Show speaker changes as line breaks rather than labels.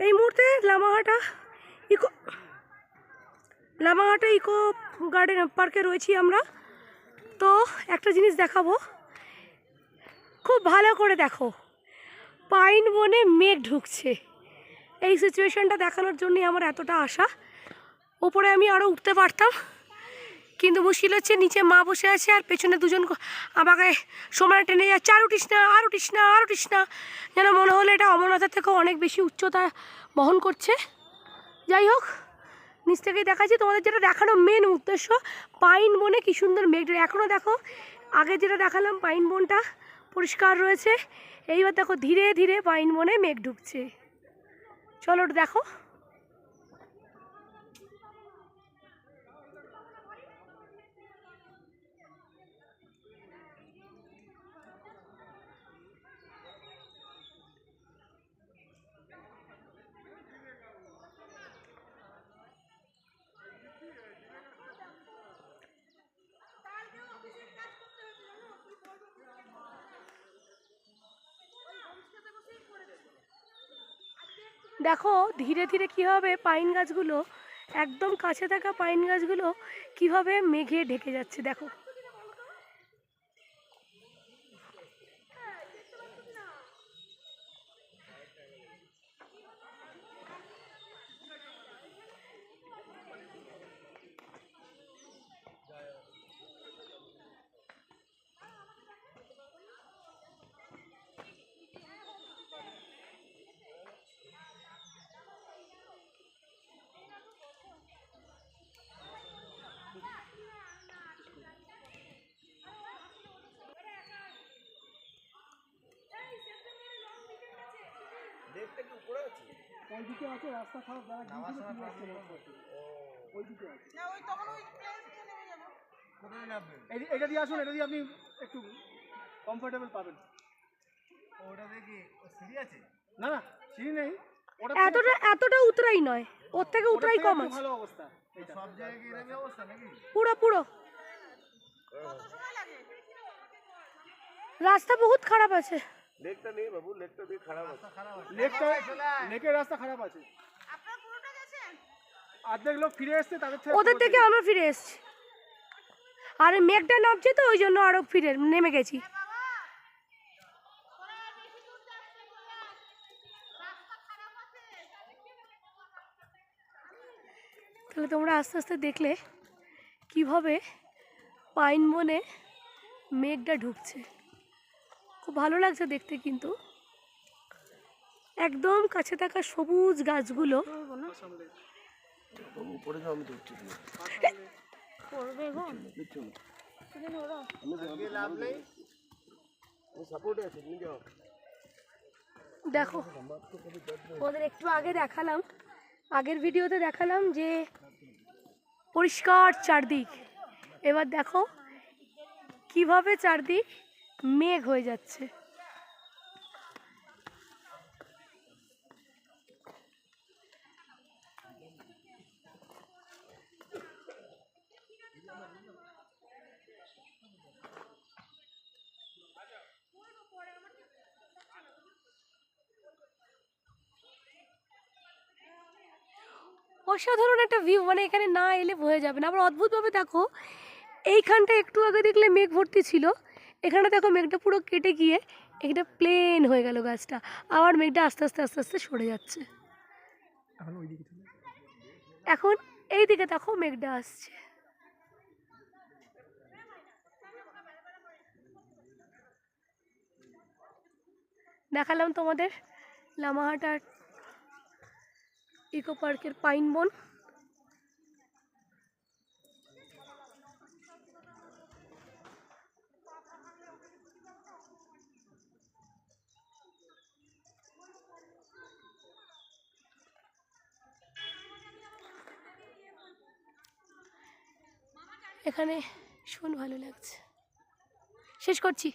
এই মুহূর্তে Lamahata eco Lamahata eco garden পার্কে রয়েছি আমরা। তো একটা জিনিস দেখাবো। খুব ভালো করে দেখো। পাইন বনে মেঘ ঢুকছে। এই সিচুয়েশানটা দেখানোর জন্যই আমার এতটা আশা। ওপরে আমি আরও উঠতে পারতাম। কিন্তু মুশকিল হচ্ছে নিচে মা বসে আছে আর পেছনে দুজন আমাকে সময় টেনে যাচ্ছে, আর উঠিস না আর উঠিস না আর উঠিস না যেন মনে হলো এটা অমরনাথের থেকেও অনেক বেশি উচ্চতা বহন করছে। যাই হোক, নিচ থেকেই দেখাচ্ছি, তোমাদের যেটা দেখানো মেন উদ্দেশ্য পাইন বনে কি সুন্দর মেঘ এখনও দেখো, আগে যেটা দেখালাম পাইন বনটা পরিষ্কার রয়েছে। এইবার দেখো, ধীরে ধীরে পাইন বনে মেঘ ঢুকছে। চলো দেখো। দেখো, ধীরে ধীরে কী হবে, পাইন গাছগুলো, একদম কাছে থাকা পাইন গাছগুলো কীভাবে মেঘে ঢেকে যাচ্ছে, দেখো।
ওইদিকে আছে রাস্তা খারাপ যারা গিয়েছিল ফিরে আসছে ওইদিকে আছে। এই- এটা দিয়ে আসুন এটা দিয়ে আপনি একটু কমফোর্টেবল পাবেন।
ওটা দেখি সিঁড়ি আছে?
না না সিঁড়ি নেই।
এতটা এতটা উতরাই নয়। ওর থেকে উতরাই কম আছে।
ভালো অবস্থা
সব জায়গায় কি এরকম অবস্থা নাকি?
পুরো পুরো। রাস্তা বহুত খারাপ আছে।
লেকটা নেই বাবু লেকটা দিয়ে খারাপ আছে।
লেকটা লেকের রাস্তা খারাপ আছে। অর্ধেক লোক ফিরে এসছে তাদের থেকে
ওদের থেকে আমরা ফিরে এসেছি। আর মেঘটা নামছে তো ওই জন্য আরও ফিরে নেমে গেছি। তাহলে তোমরা আস্তে আস্তে দেখলে কীভাবে পাইন বনে মেঘটা ঢুকছে। খুব ভালো লাগছে দেখতে কিন্তু। একদম কাছে থাকা সবুজ গাছগুলো। দেখো ওদের একটু আগে দেখালাম আগের ভিডিওতে দেখালাম যে পরিষ্কার চারদিক। এবার দেখো কীভাবে চারদিক মেঘ হয়ে যাচ্ছে। অসাধারণ একটা ভিউ মানে এখানে না এলে বোঝা যাবে না। আবার অদ্ভুতভাবে দেখো, এইখানটা একটু আগে দেখলে মেঘ ভর্তি ছিল। এখানে দেখো মেঘটা পুরো কেটে গিয়ে এটা প্লেন হয়ে গেল গাছটা। আবার মেঘটা আস্তে আস্তে আস্তে আস্তে সরে যাচ্ছে।
এখন
এখন এই দিকে দেখো মেঘটা আসছে। দেখালাম তোমাদের লামাহাটার ইকো পার্কের পাইন বন এখানে শুন ভালো লাগছে। শেষ করছি।